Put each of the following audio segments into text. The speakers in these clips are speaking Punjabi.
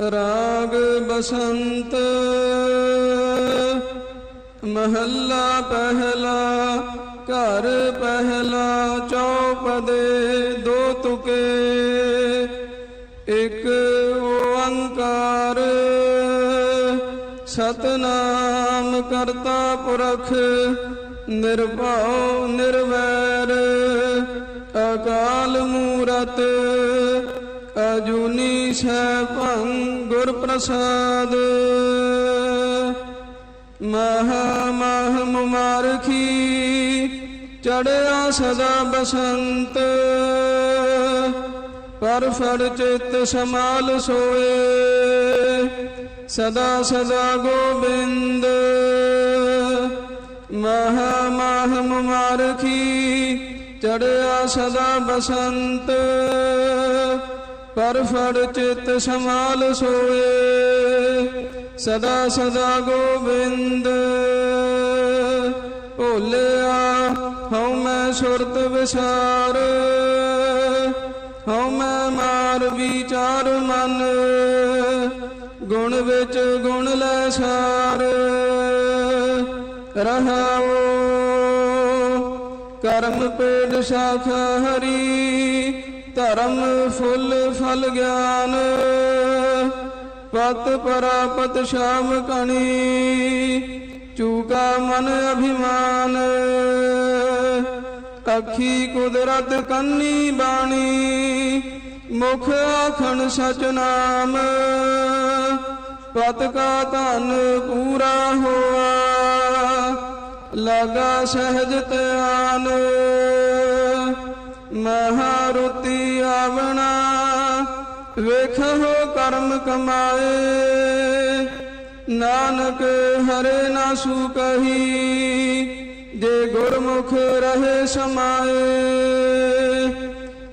ਰਾਗ ਬਸੰਤ, ਮਹੱਲਾ ਪਹਿਲਾ, ਘਰ ਪਹਿਲਾ, ਚੌਪਦੇ ਦੋ ਤੁਕੇ। ਇੱਕ ਓੰਕਾਰ, ਸਤਨਾਮ ਕਰਤਾ ਪੁਰਖ, ਨਿਰਭਉ ਨਿਰਵੈਰ, ਅਕਾਲ ਮੂਰਤ ਅਜੂਨੀ ਸੈਭੰ ਗੁਰ ਪ੍ਰਸਾਦ ਮਹਾ ਮਹ ਮੁਮਾਰਖੀ ਚੜਿਆ ਸਦਾ ਬਸੰਤ। ਪਰ ਫੜ ਚਿਤ ਸਮਾਲ ਸੋਏ, ਸਦਾ ਸਦਾ ਗੋਬਿੰਦ। ਮਹਾ ਮਹ ਮੁਮਾਰਖੀ ਚੜਿਆ ਸਦਾ ਬਸੰਤ। ਪਰ ਫੜ ਚਿਤ ਸਮਾਲ ਸੋਏ, ਸਦਾ ਸਦਾ ਗੋਬਿੰਦ। ਭੋਲਿਆ, ਹਉ ਮੈਂ ਸੁਰਤ ਵਿਸਾਰ, ਹਉ ਮੈਂ ਮਾਰ ਵਿਚਾਰ ਮਨ, ਗੁਣ ਵਿੱਚ ਗੁਣ ਲੈ ਸਾਰ। ਰਹਾਓ, ਕਰਮ ਪੇੜ ਸ਼ਾਖਾ ਹਰੀ ਧਰਮ ਫੁੱਲ ਫਲ ਗਿਆਨ, ਪਤ ਪਰਾਪਤ ਸ਼ਾਮ ਕਣੀ, ਚੂਕਾ ਮਨ ਅਭਿਮਾਨ। ਅੱਖੀ ਕੁਦਰਤ ਕੰਨੀ ਬਾਣੀ, ਮੁਖ ਆਖਣ ਸਚ ਨਾਮ। ਪਤ ਕਾ ਧਨ ਪੂਰਾ ਹੋਆ, ਲਗਾ ਸਹਿਜ ਧਿਆਨ। ਮਹਾਰੁਤੀ ਆਵਣਾ ਵੇਖੋ ਕਰਮ ਕਮਾਏ। ਨਾਨਕ ਹਰੇ ਨਾ ਸੂ ਕਹੀ, ਜੇ ਗੁਰਮੁਖ ਰਹੇ ਸਮਾਏ।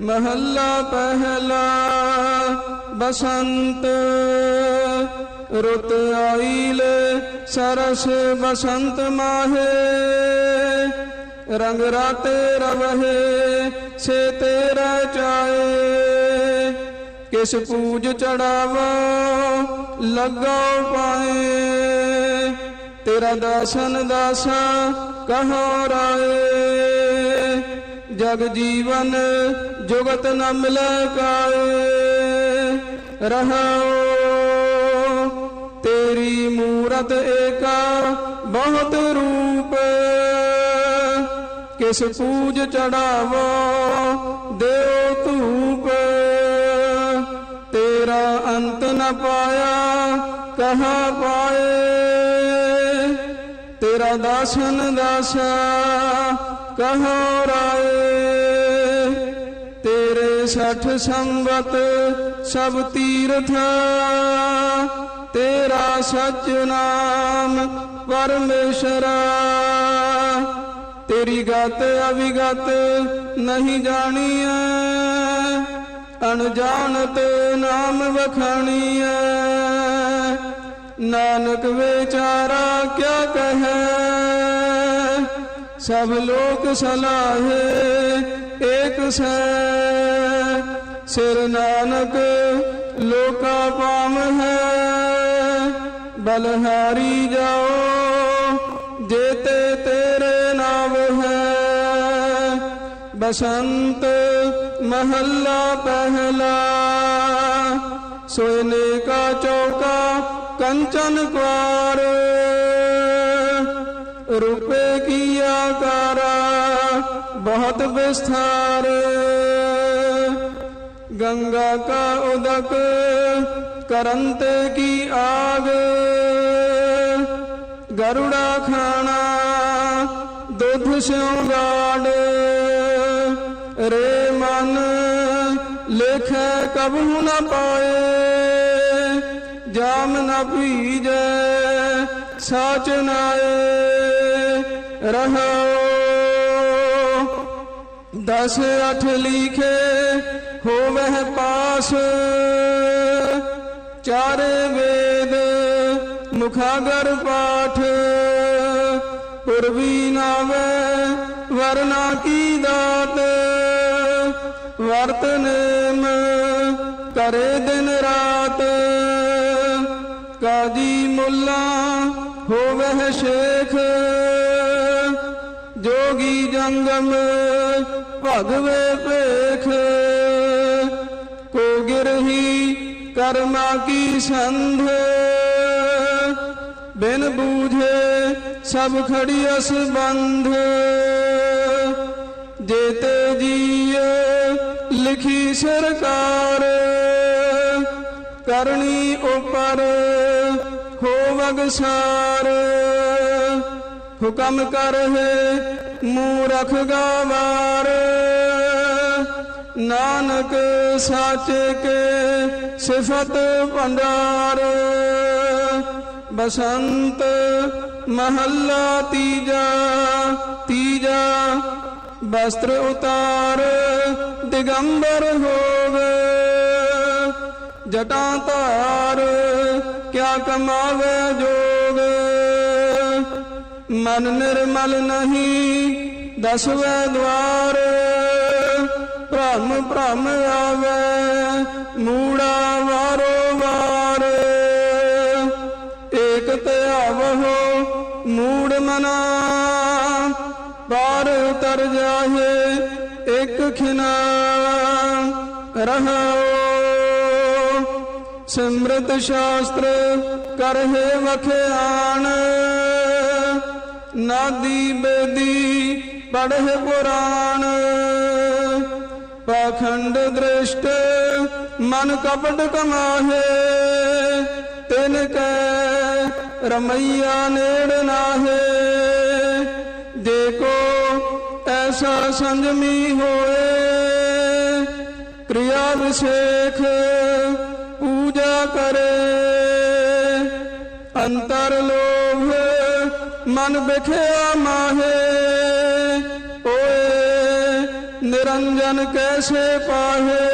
ਮਹੱਲਾ ਪਹਿਲਾ ਬਸੰਤ, ਰੁੱਤ ਆਈਲ, ਸਰਸ ਬਸੰਤ ਮਾਹੇ। ਰੰਗ ਰਾਤੇ ਰਵਹਿ, ਸੇ ਤੇਰਾ ਚਾਏ। ਕਿਸ ਪੂਜ ਚੜਾਵਾ ਲਗਾ ਪਾਏ। ਤੇਰਾ ਦਾਸਨ ਦਾਸਾ ਕਹੋ ਰਾਏ। ਜਗ ਜੀਵਨ ਜੁਗਤ ਨ ਮਿਲੈ ਕਾਏ। ਰਹਾਓ ਤੇਰੀ ਮੂਰਤ ਏਕਾ ਬਹੁਤ ਰੂਪ ਕਿਸ ਪੂਜ ਚੜਾਵੋ ਦੇਉ ਧੂਪ। ਤੇਰਾ ਅੰਤ ਨ ਪਾਇਆ, ਕਹਾ ਪਾਏ। ਤੇਰਾ ਦਾਸਨ ਦਾਸਾ, ਕਹੋ ਰਾਏ। ਤੇਰੇ ਸਠ ਸੰਗਤ ਸਭ ਤੀਰਥ, ਤੇਰਾ ਸਚ ਨਾਮ ਪਰਮੇਸ਼ਰਾ। ਤੇਰੀ ਗਤ ਅਵਿਗਤ ਨਹੀਂ ਜਾਣੀ ਜਾਣੀਐ ਅਣਜਾਣਤ ਨਾਮ ਵਖਾਣੀ ਵਖਾਣੀਐ। ਨਾਨਕ ਵਿਚਾਰਾ ਕਿਆ ਕਹੈ। ਸਭ ਲੋਕ ਸਲਾਹੇ ਏਕ ਸੈ। ਸਿਰ ਨਾਨਕ ਲੋਕਾ ਪਾਮ ਹੈ। ਬਲਹਾਰੀ ਜਾਓ ਬਸੰਤ ਮਹੱਲਾ ਪਹਿਲਾ ਸੋਨੇ ਕਾ ਚੌਕਾ ਕੰਚਨ ਕੁਆਰ, ਰੂਪੇ ਕੀ ਆਕਾਰਾ ਬਹੁਤ ਵਿਸਥਾਰ। ਗੰਗਾ ਕਾ ਉਦਕ ਕਰੰਤ ਕੀ ਆਗ, ਗਰੁੜਾ ਖਾਣਾ ਦੁੱਧ ਸਿਉ ਗਾੜ। ਕਬੂ ਨਾ ਪਾਏ, ਜਾਮ ਨ ਭੀਜੈ, ਸਾਚ ਨਾਏ ਰਹੋ ਦਸ ਅਠ ਲਿਖੇ ਹੋਵਹਿ ਪਾਸ। ਚਾਰੇ ਵੇਦ ਮੁਖਾਗਰ ਪਾਠ। ਪੁਰਬੀ ਨਾਵੇ, ਵਰਨਾ ਕੀ ਦਾਤ? ਵਰਤ ਨੇਮ ਕਰੇ ਦਿਨ ਰਾਤ ਕਾਜੀ ਮੁੱਲਾ ਹੋਵਹਿ ਸ਼ੇਖ। ਜੋਗੀ ਜੰਗਮ ਭਗਵੇ ਭੇਖ। ਕੋ ਗਿਰਹੀ ਕਰਮਾ ਕੀ ਸੰਧ। ਬਿਨ ਬੂਝੇ ਸਭ ਖੜੀਅਸ ਜੇ ਤੇ ਜੀਏ ਲਿਖੀ ਸਰਕਾਰ ਕਰਨੀ ਉਪਰ ਹੋਵਗ ਸਾਰ। ਹੁਕਮ ਕਰਹਿ ਮੂਰਖ ਗਵਾਰ। ਨਾਨਕ ਸਾਚੇ ਕੇ ਸਿਫਤ ਭੰਡਾਰ। ਬਸੰਤ ਮਹੱਲਾ ਤੀਜਾ ਤੀਜਾ ਵਸਤਰ ਉਤਾਰ, ਦਿਗੰਬਰ ਹੋਵੇ। ਜਟਾਂ ਧਾਰ, ਕਿਆ ਕਮਾਵੇ ਜੋਗ? ਮਨ ਨਿਰਮਲ ਨਹੀਂ, ਦਸਵੇਂ ਦਵਾਰ। ਭ੍ਰਮ ਭ੍ਰਮ ਆਵੇ, ਮੂੜਾ ਵਾਰੋ ਵਾਰ। ਏਕ ਤੇ ਧਿਆਵਹੁ ਮੂੜ ਮਨਾ। ਪਾਰ ਉਤਰ ਜਾਹੇ ਇੱਕ ਖਿਨਾ। ਰਹਾਓ ਸਿਮਰਤ ਸ਼ਾਸਤਰ ਕਰਹਿ ਵਖਿਆਣ। ਨਾਦੀ ਬੇਦੀ ਪੜਹਿ ਪੁਰਾਣ। ਪਖੰਡ ਦ੍ਰਿਸ਼ਟ ਮਨ ਕਪਟ ਕਮਾਹੇ। ਤਿਨ ਕੈ ਰਮਈਆ ਨੇੜ ਨਾਹੇ। ਦੇਖੋ ਐਸਾ ਸੰਜਮੀ ਹੋਏ। ਕਿਰਿਆ ਵਿਸ਼ੇਖ ਪੂਜਾ ਕਰੇ। ਅੰਤਰ ਲੋਭ ਮਨ ਬਿਖਿਆ ਮਾਹੇ। ਓਏ ਨਿਰੰਜਨ ਕੈਸੇ ਪਾਹੇ।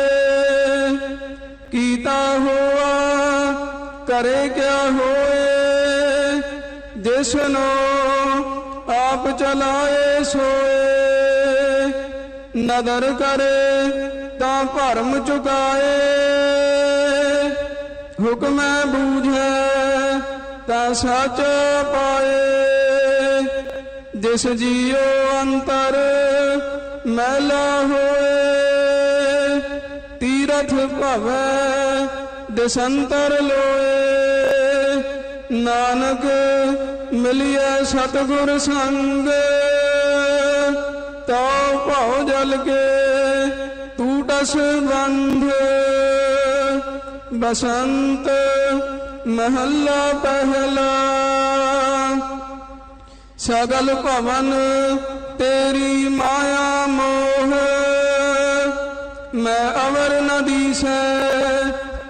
ਕੀਤਾ ਹੋਆ ਕਰੇ ਕਿਆ ਹੋਏ। ਜਿਸਨੋ ਆਪ ਚਲਾਏ ਸੋਏ। ਨਦਰ ਕਰੇ ਤਾਂ ਭਰਮ ਚੁਕਾਏ। ਹੁਕਮੈ ਬੂਝੈ ਤਾਂ ਸਚ ਪਾਏ। ਜਿਸ ਜੀਉ ਅੰਤਰ ਮੈਲਾ ਹੋਏ, ਤੀਰਥ ਭਵੈ ਦਿਸੰਤਰ ਲੋਏ। ਨਾਨਕ ਮਿਲਿਆ ਸਤਗੁਰ ਸੰਗ, ਤਉ ਭਉ ਜਲ ਕੇ ਟੂਟਸ ਬੰਧ। ਬਸੰਤ ਮਹੱਲਾ ਪਹਿਲਾ ਸਗਲ ਭਵਨ ਤੇਰੀ ਮਾਇਆ ਮੋਹ ਮੈਂ ਅਵਰ ਨਦੀ ਸੇ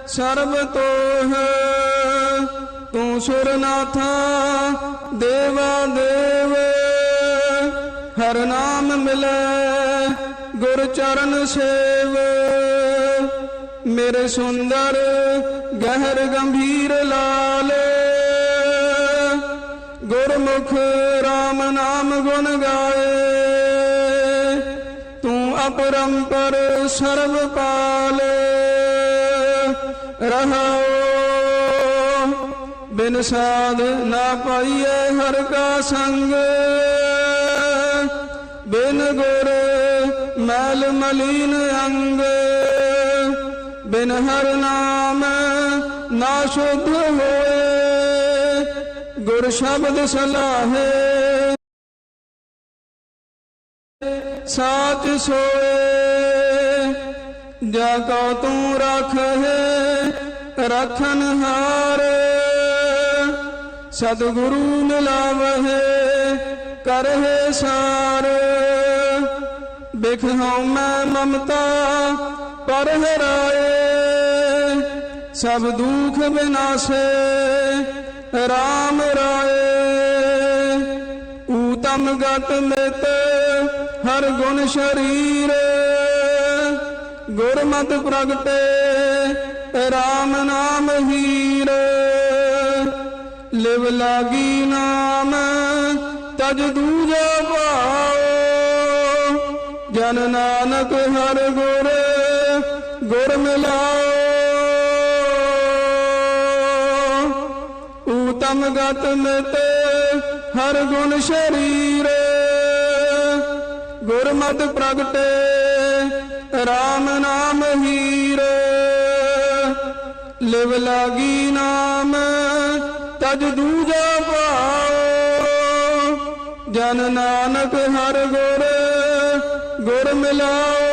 ਸਰਬ ਤੋਹ ਤੂੰ ਸੁਰਨਾਥਾ ਦੇਵਾ ਦੇਵ ਹਰ ਨਾਮ ਮਿਲੈ ਗੁਰ ਚਰਨ ਸੇਵ ਮੇਰੇ ਸੁੰਦਰ ਗਹਿਰ ਗੰਭੀਰ ਲਾਲ। ਗੁਰਮੁਖ RAM ਨਾਮ ਗੁਣ ਗਾਏ। ਤੂੰ ਅਪਰੰਪਰ ਸਰਬ ਪਾਲ। ਰਹਾਓ ਬਿਨ ਸਾਧ ਨਾ ਪਾਈਏ ਹਰ ਕਾ ਸੰਗ। ਬਿਨ ਗੁਰ ਮੈਲ ਮਲੀਨ ਅੰਗ। ਬਿਨ ਹਰ ਨਾਮ ਨਾ ਸ਼ੁੱਧ ਹੋਏ, ਗੁਰ ਸ਼ਬਦ ਸਲਾਹੇ। ਸਾਚ ਸੋਏ, ਜਾ ਕੋ ਤੂੰ ਰਖੇ ਰਖਨ ਹਾਰ। ਸਤਿਗੁਰੂ ਮਿਲਾਵਹਿ, ਕਰਹਿ ਸਾਰ। ਬਿਖ ਹਉ ਮੈਂ ਮਮਤਾ ਪਰ ਹਰਾਏ, ਸਭ ਦੁੱਖ ਬਿਨਾਸੇ RAM ਰਾਏ। ਊਤਮ ਗਤ ਮਿਤ ਹਰ ਗੁਣ ਸ਼ਰੀਰ, ਗੁਰਮਤਿ ਪ੍ਰਗਟੇ RAM ਨਾਮ ਹੀਰ। ਲਿਵ ਲਾਗੀ ਨਾਮ, ਤਜ ਦੂਜਾ ਭਾਓ ਜਨ ਨਾਨਕ ਹਰ ਗੁਰ ਗੁਰ ਮਿਲਾਓ। ਤਮ ਗਤ ਮਿਤ ਹਰ ਗੁਣ ਸ਼ਰੀਰ। ਗੁਰਮਤ ਪ੍ਰਗਟੇ RAM ਨਾਮ ਹੀਰ। ਲਿਵ ਲਾਗੀ ਨਾਮ, ਤਜ ਦੂਜਾ ਪਾਓ ਜਨ ਨਾਨਕ ਹਰ ਗੁਰ ਗੁਰ ਮਿਲਾਓ।